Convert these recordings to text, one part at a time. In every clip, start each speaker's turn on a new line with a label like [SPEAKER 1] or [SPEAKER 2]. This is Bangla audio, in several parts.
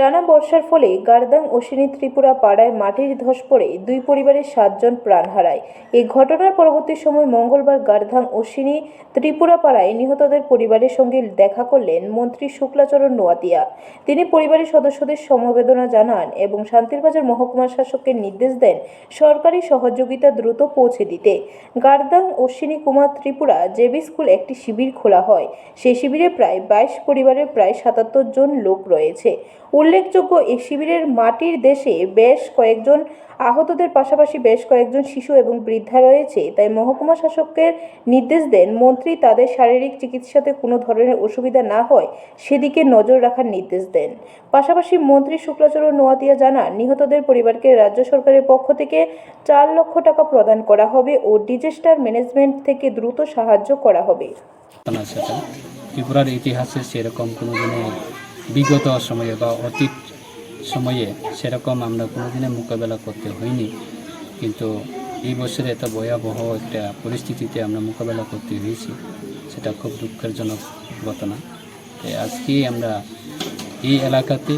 [SPEAKER 1] টানা বর্ষার ফলে গার্দাং অশ্বিনী ত্রিপুরা পাড়ায় মাটির ধস পড়ে দুই পরিবারের সাতজন প্রাণ হারায়। এই ঘটনার পরবর্তী সময় মঙ্গলবার গার্ধাং অশ্বিনী ত্রিপুরা পাড়ায় নিহতদের পরিবারের সঙ্গে দেখা করলেন মন্ত্রী শুক্লাচরণ নোয়াতিয়া। তিনি পরিবারের সদস্যদের সমবেদনা জানান এবং শান্তিরবাজার মহকুমা শাসককে নির্দেশ দেন সরকারি সহযোগিতা দ্রুত পৌঁছে দিতে। গার্দাং অশ্বিনী কুমার ত্রিপুরা জেবি স্কুল একটি শিবির খোলা হয়। সেই শিবিরে প্রায় বাইশ পরিবারের প্রায় সাতাত্তর জন লোক রয়েছে। উল্লেখযোগ্য এই শিবিরের মাটির দেশে বেশ কয়েকজন আহতদের পাশাপাশি বেশ কয়েকজন শিশু এবং বৃদ্ধা রয়েছে। তাই মহকুমা শাসকের নির্দেশ দেন, মন্ত্রী তাদের শারীরিক চিকিৎসাতে কোনো ধরনের অসুবিধা না হয়, সেদিকে নজর রাখার নির্দেশ দেন। পাশাপাশি মন্ত্রী শুক্লাচরণ নোয়াতিয়া জানান, নিহতদের পরিবারকে রাজ্য সরকারের পক্ষ থেকে চার লক্ষ টাকা প্রদান করা হবে ও ডিজাস্টার ম্যানেজমেন্ট থেকে দ্রুত সাহায্য করা হবে।
[SPEAKER 2] ত্রিপুরার ইতিহাসে সেরকম কোনো দিনে বিগত সময়ে বা অতীত সময়ে সেরকম আমরা কোনো দিনে মোকাবেলা করতে হয়নি। কিন্তু এই বছরে এত ভয়াবহ একটা পরিস্থিতিতে আমরা মোকাবেলা করতে হয়েছি, সেটা খুব দুঃখেরজনক ঘটনা। তাই আজকে আমরা এই এলাকাতে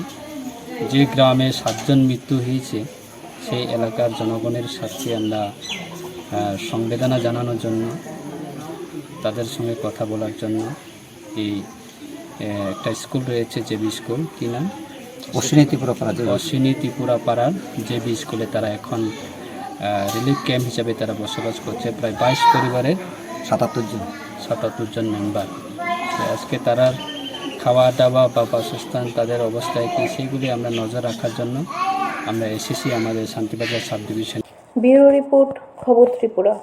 [SPEAKER 2] যে গ্রামে সাতজন মৃত্যু হয়েছে, সেই এলাকার জনগণের সাথে আমরা সংবেদনা জানানোর জন্য, তাদের সঙ্গে কথা বলার জন্য এই একটা স্কুল রয়েছে জেবি স্কুল কি নাম?
[SPEAKER 3] অশ্বিনী ত্রিপুরা পাড়া যে
[SPEAKER 2] অশ্বিনী ত্রিপুরা পাড়ার জেবি স্কুলে তারা এখন রিলিফ ক্যাম্প হিসাবে তারা বসবাস করছে। প্রায় বাইশ পরিবারের
[SPEAKER 3] সাতাত্তর জন।
[SPEAKER 2] সাতাত্তর জন মেম্বার আজকে তারা খাওয়া দাওয়া বা বাসস্থান তাদের অবস্থায় কি সেগুলি আমরা নজর রাখার জন্য আমরা এসেছি আমাদের Shantibazar sub division
[SPEAKER 1] bureau report খবর ত্রিপুরা।